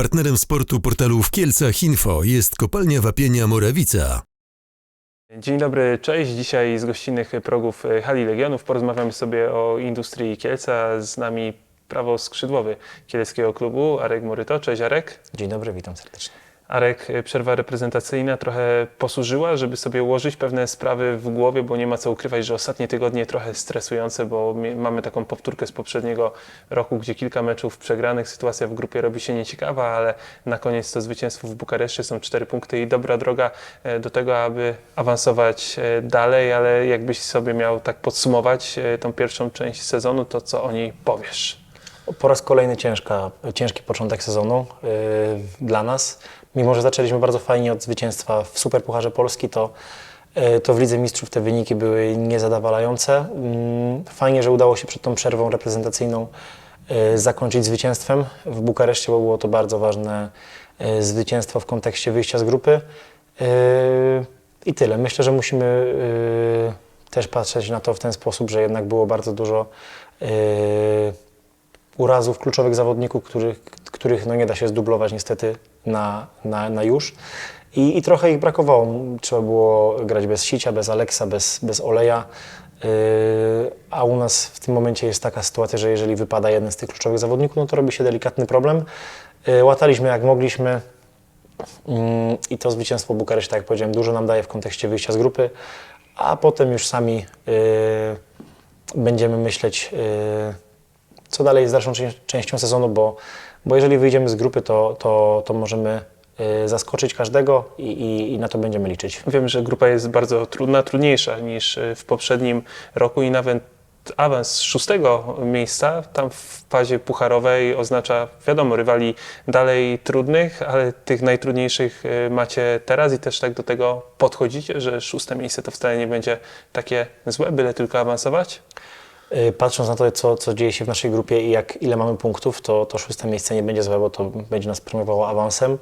Partnerem sportu portalu w Kielcach Info jest kopalnia wapienia Morawica. Dzień dobry, cześć. Dzisiaj z gościnnych progów e, Hali Legionów porozmawiamy sobie o industrii Kielca. Z nami prawo skrzydłowy Kieleckiego Klubu, Arek Moryto. Cześć Arek. Dzień dobry, witam serdecznie. Arek, e, przerwa reprezentacyjna trochę posłużyła, żeby sobie ułożyć pewne sprawy w głowie, bo nie ma co ukrywać, że ostatnie tygodnie trochę stresujące, bo mamy taką powtórkę z poprzedniego roku, gdzie kilka meczów przegranych, sytuacja w grupie robi się nieciekawa, ale na koniec to zwycięstwo w Bukareszcie są cztery punkty i dobra droga e, do tego, aby awansować e, dalej, ale jakbyś sobie miał tak podsumować tą pierwszą część sezonu, to co o niej powiesz? Po raz kolejny ciężka, ciężki początek sezonu yy, dla nas. Mimo, że zaczęliśmy bardzo fajnie od zwycięstwa w Superpucharze Polski, to, yy, to w Lidze Mistrzów te wyniki były niezadowalające. Yy, fajnie, że udało się przed tą przerwą reprezentacyjną yy, zakończyć zwycięstwem w Bukareszcie, bo było to bardzo ważne yy, zwycięstwo w kontekście wyjścia z grupy. Yy, I tyle. Myślę, że musimy yy, też patrzeć na to w ten sposób, że jednak było bardzo dużo yy, urazów kluczowych zawodników, których, których no nie da się zdublować niestety na, na, na już. I, I trochę ich brakowało. Trzeba było grać bez Sicia, bez Aleksa, bez, bez Oleja. Yy, a u nas w tym momencie jest taka sytuacja, że jeżeli wypada jeden z tych kluczowych zawodników, no to robi się delikatny problem. Yy, łataliśmy jak mogliśmy. Mm, I to zwycięstwo w Bukareszcie, tak jak powiedziałem, dużo nam daje w kontekście wyjścia z grupy, a potem już sami yy, będziemy myśleć, yy, co dalej z dalszą czę- częścią sezonu, bo, bo jeżeli wyjdziemy z grupy, to, to, to możemy yy, zaskoczyć każdego i, i, i na to będziemy liczyć. Wiem, że grupa jest bardzo trudna, trudniejsza niż e, w poprzednim roku i nawet awans z szóstego miejsca tam w fazie pucharowej oznacza, wiadomo, rywali dalej trudnych, ale tych najtrudniejszych e, macie teraz i też tak do tego podchodzicie, że szóste miejsce to wcale nie będzie takie złe, byle tylko awansować? Yy, Patrząc na to, co, co dzieje się w naszej grupie i jak, ile mamy punktów, to, to szóste miejsce nie będzie złe, bo to będzie nas premiowało awansem.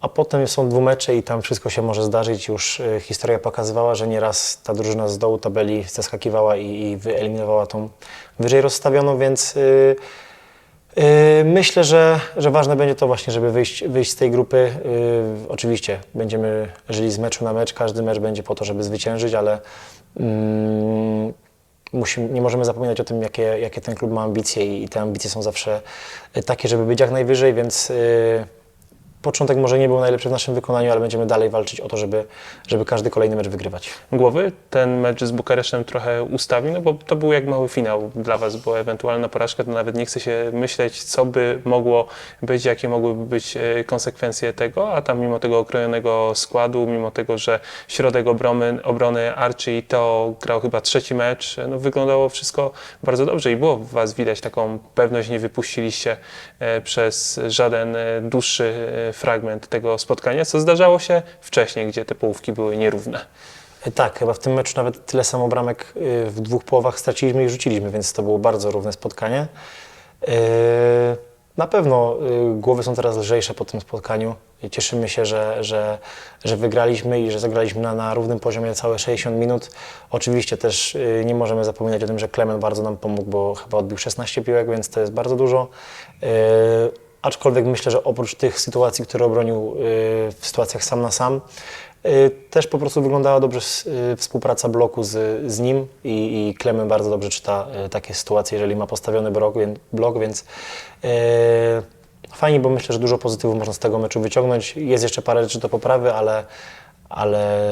A potem są dwumecze i tam wszystko się może zdarzyć. Już y, historia pokazywała, że nieraz ta drużyna z dołu tabeli zaskakiwała i, i wyeliminowała tą wyżej rozstawioną, więc y, y, myślę, że, że ważne będzie to właśnie, żeby wyjść, wyjść z tej grupy. Y, oczywiście będziemy żyli z meczu na mecz, każdy mecz będzie po to, żeby zwyciężyć, ale mm, musimy, nie możemy zapominać o tym, jakie, jakie ten klub ma ambicje i, te ambicje są zawsze y, takie, żeby być jak najwyżej, więc y, początek może nie był najlepszy w naszym wykonaniu, ale będziemy dalej walczyć o to, żeby, żeby każdy kolejny mecz wygrywać. Głowy ten mecz z Bukaresztem trochę ustawił, no bo to był jak mały finał dla Was, bo ewentualna porażka to nawet nie chce się myśleć, co by mogło być, jakie mogłyby być e, konsekwencje tego, a tam mimo tego okrojonego składu, mimo tego, że środek obrony, obrony Archie to grał chyba trzeci mecz, no wyglądało wszystko bardzo dobrze i było w Was widać taką pewność, nie wypuściliście e, przez żaden e, dłuższy e, fragment tego spotkania, co zdarzało się wcześniej, gdzie te połówki były nierówne. Y, Tak, chyba w tym meczu nawet tyle samo bramek y, w dwóch połowach straciliśmy i rzuciliśmy, więc to było bardzo równe spotkanie. Y, Na pewno głowy są teraz lżejsze po tym spotkaniu. Cieszymy się, że, że, że wygraliśmy i że zagraliśmy na, na równym poziomie całe 60 minut. Oczywiście też nie możemy zapominać o tym, że Klemen bardzo nam pomógł, bo chyba odbił 16 piłek, więc to jest bardzo dużo. Aczkolwiek myślę, że oprócz tych sytuacji, które obronił y, w sytuacjach sam na sam, y, też po prostu wyglądała dobrze y, współpraca bloku z, z nim i, i bardzo dobrze czyta takie sytuacje, jeżeli ma postawiony blok, więc, blok, więc fajnie, bo myślę, że dużo pozytywów można z tego meczu wyciągnąć. Jest jeszcze parę rzeczy do poprawy, ale, ale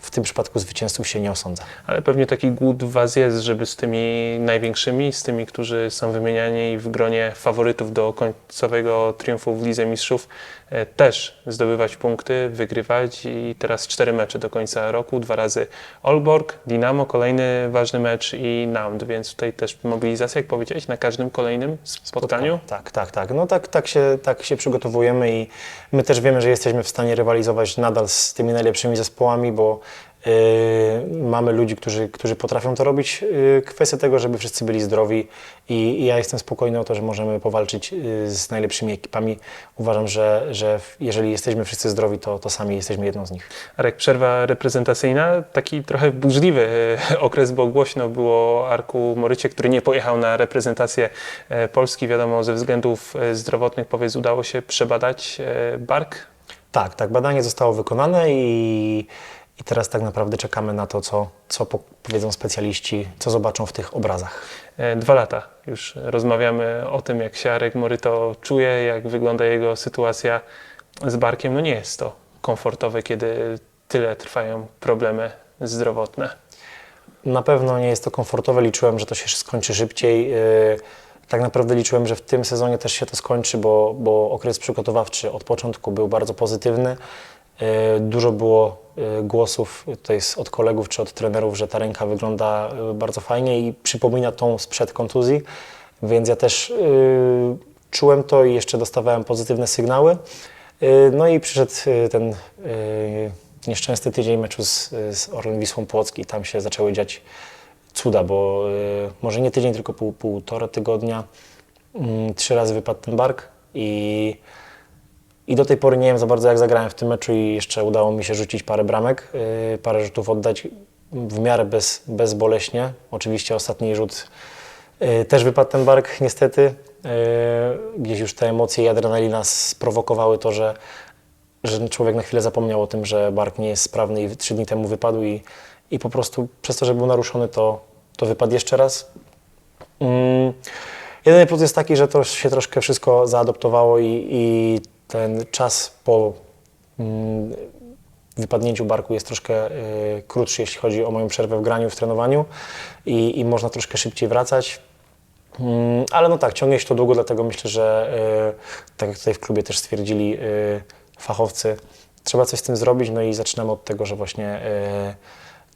w tym przypadku zwycięzców się nie osądza. Ale pewnie taki głód w Was jest, żeby z tymi największymi, z tymi, którzy są wymieniani w gronie faworytów do końcowego triumfu w Lidze Mistrzów, e, też zdobywać punkty, wygrywać i teraz cztery mecze do końca roku, dwa razy Olborg, Dinamo, kolejny ważny mecz i Naund, więc tutaj też mobilizacja, jak powiedziałeś, na każdym kolejnym spotkaniu. Tak, tak, tak. No tak, tak, się, tak się przygotowujemy i my też wiemy, że jesteśmy w stanie rywalizować nadal z tymi najlepszymi zespołami, bo Yy, mamy ludzi, którzy, którzy potrafią to robić. Yy, kwestia tego, żeby wszyscy byli zdrowi i, i ja jestem spokojny o to, że możemy powalczyć yy, z najlepszymi ekipami. Uważam, że, że jeżeli jesteśmy wszyscy zdrowi, to, to sami jesteśmy jedną z nich. Arek, przerwa reprezentacyjna, taki trochę burzliwy okres, bo głośno było Arku Morycie, który nie pojechał na reprezentację e, Polski, wiadomo, ze względów e, zdrowotnych. Powiedz, udało się przebadać e, bark? Tak, tak, badanie zostało wykonane i, i teraz tak naprawdę czekamy na to, co, co po- powiedzą specjaliści, co zobaczą w tych obrazach. E, Dwa lata już rozmawiamy o tym, jak się Arek Moryto czuje, jak wygląda jego sytuacja z barkiem. No nie jest to komfortowe, kiedy tyle trwają problemy zdrowotne. Na pewno nie jest to komfortowe. Liczyłem, że to się skończy szybciej. Tak naprawdę liczyłem, że w tym sezonie też się to skończy, bo, bo okres przygotowawczy od początku był bardzo pozytywny. Yy, Dużo było yy, głosów tutaj od kolegów czy od trenerów, że ta ręka wygląda yy, bardzo fajnie i przypomina tą sprzed kontuzji, więc ja też czułem to i jeszcze dostawałem pozytywne sygnały. No i przyszedł ten nieszczęsny tydzień meczu z, Orlen Wisłą Płock i tam się zaczęły dziać cuda, bo y, może nie tydzień, tylko pół, półtora tygodnia, mm, trzy razy wypadł ten bark i, i do tej pory nie wiem za bardzo jak zagrałem w tym meczu i jeszcze udało mi się rzucić parę bramek, y, parę rzutów oddać w miarę bez, bezboleśnie. Oczywiście ostatni rzut y, też wypadł ten bark niestety. Gdzieś już te emocje i adrenalina sprowokowały to, że, że człowiek na chwilę zapomniał o tym, że bark nie jest sprawny i trzy dni temu wypadł i, i po prostu przez to, że był naruszony, to, to wypadł jeszcze raz. Mm. Jedyny plus jest taki, że to się troszkę wszystko zaadoptowało i, i ten czas po mm, wypadnięciu barku jest troszkę y, krótszy, jeśli chodzi o moją przerwę w graniu, w trenowaniu i, i można troszkę szybciej wracać. Mm, Ale no tak, ciągnie się to długo, dlatego myślę, że y, tak jak tutaj w klubie też stwierdzili y, fachowcy, trzeba coś z tym zrobić, no i zaczynamy od tego, że właśnie y,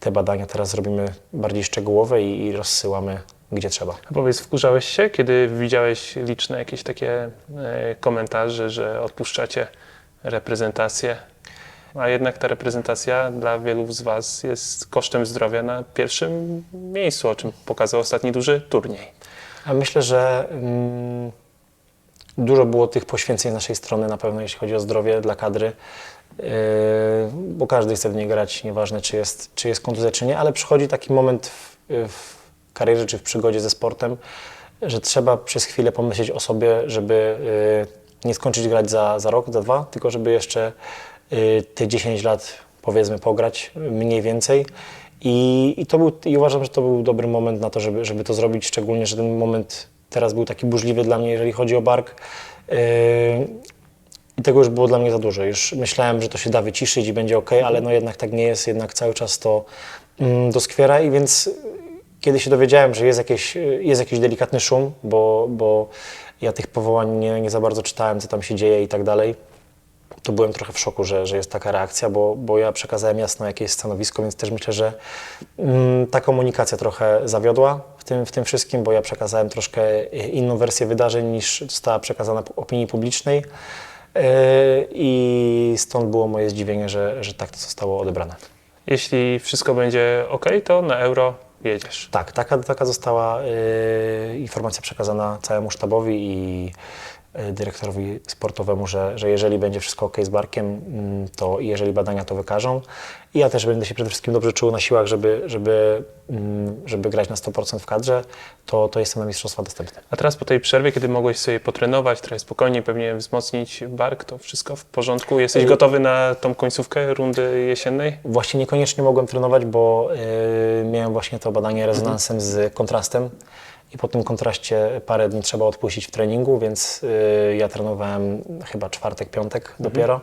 te badania teraz zrobimy bardziej szczegółowe i, i rozsyłamy gdzie trzeba. A powiedz, wkurzałeś się, kiedy widziałeś liczne jakieś takie e, komentarze, że odpuszczacie reprezentację? A jednak ta reprezentacja dla wielu z Was jest kosztem zdrowia na pierwszym miejscu, o czym pokazał ostatni duży turniej. A myślę, że mm, dużo było tych poświęceń z naszej strony, na pewno jeśli chodzi o zdrowie dla kadry, bo każdy chce w niej grać, nieważne czy jest, czy jest kontuzja, czy nie, ale przychodzi taki moment w, w karierze czy w przygodzie ze sportem, że trzeba przez chwilę pomyśleć o sobie, żeby yy, nie skończyć grać za, za rok, za dwa, tylko żeby jeszcze yy, te 10 lat powiedzmy pograć mniej więcej. I, i, to był, I uważam, że to był dobry moment na to, żeby, żeby to zrobić, szczególnie, że ten moment teraz był taki burzliwy dla mnie, jeżeli chodzi o bark. I tego już było dla mnie za dużo. Już myślałem, że to się da wyciszyć i będzie ok, ale no jednak tak nie jest, jednak cały czas to mm, doskwiera i więc kiedy się dowiedziałem, że jest, jakieś, jest jakiś delikatny szum, bo, bo ja tych powołań nie, nie za bardzo czytałem, co tam się dzieje i tak dalej, to byłem trochę w szoku, że, że jest taka reakcja, bo, bo ja przekazałem jasno, jakie jest stanowisko, więc też myślę, że mm, ta komunikacja trochę zawiodła w tym, w tym wszystkim, bo ja przekazałem troszkę inną wersję wydarzeń niż została przekazana opinii publicznej. Yy, I stąd było moje zdziwienie, że, że tak to zostało odebrane. Jeśli wszystko będzie ok, to na euro jedziesz. Tak, taka, taka została y, informacja przekazana całemu sztabowi i dyrektorowi sportowemu, że, że jeżeli będzie wszystko ok z Barkiem, mm, to jeżeli badania to wykażą. I ja też będę się przede wszystkim dobrze czuł na siłach, żeby, żeby, mm, żeby grać na 100% w kadrze, to, to jestem na Mistrzostwa dostępny. A teraz po tej przerwie, kiedy mogłeś sobie potrenować, trochę spokojniej, pewnie wzmocnić bark, to wszystko w porządku? Jesteś Y- gotowy na tą końcówkę rundy jesiennej? Właśnie niekoniecznie mogłem trenować, bo y, miałem właśnie to badanie rezonansem z kontrastem i po tym kontraście parę dni trzeba odpuścić w treningu, więc y, ja trenowałem chyba czwartek, piątek dopiero.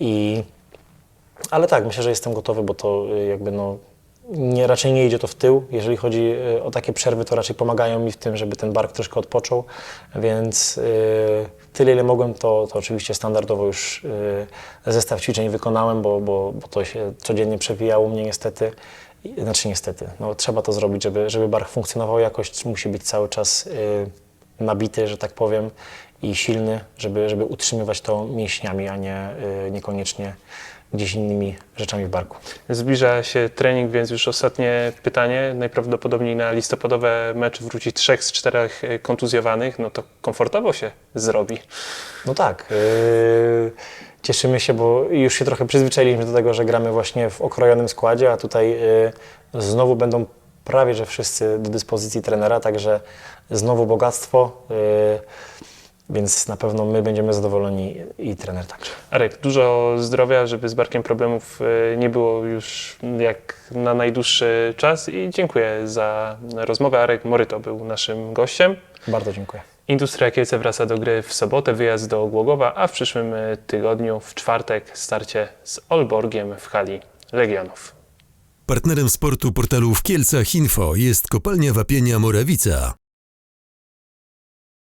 I, ale tak, myślę, że jestem gotowy, bo to y, jakby no, nie, raczej nie idzie to w tył. Jeżeli chodzi y, o takie przerwy, to raczej pomagają mi w tym, żeby ten bark troszkę odpoczął, więc y, tyle ile mogłem, to, to oczywiście standardowo już y, zestaw ćwiczeń wykonałem, bo, bo, bo to się codziennie przewijało mnie niestety. I- Znaczy niestety, no, trzeba to zrobić, żeby, żeby bark funkcjonował jakoś, musi być cały czas y, nabity, że tak powiem i silny, żeby, żeby utrzymywać to mięśniami, a nie y, niekoniecznie gdzieś innymi rzeczami w barku. Zbliża się trening, więc już ostatnie pytanie. Najprawdopodobniej na listopadowe mecze wróci trzech z czterech e, kontuzjowanych. No to komfortowo się zrobi. No tak. Yy, cieszymy się, bo już się trochę przyzwyczailiśmy do tego, że gramy właśnie w okrojonym składzie, a tutaj yy, znowu będą prawie że wszyscy do dyspozycji trenera, także znowu bogactwo, yy, więc na pewno my będziemy zadowoleni i trener także. Arek, dużo zdrowia, żeby z barkiem problemów e, nie było już jak na najdłuższy czas i dziękuję za rozmowę. Arek Moryto był naszym gościem. Bardzo dziękuję. Industria Kielce wraca do gry w sobotę, wyjazd do Głogowa, a w przyszłym e, tygodniu, w czwartek, starcie z Olborgiem w hali Legionów. Partnerem sportu portalu w Kielcach Info jest kopalnia wapienia Morawica.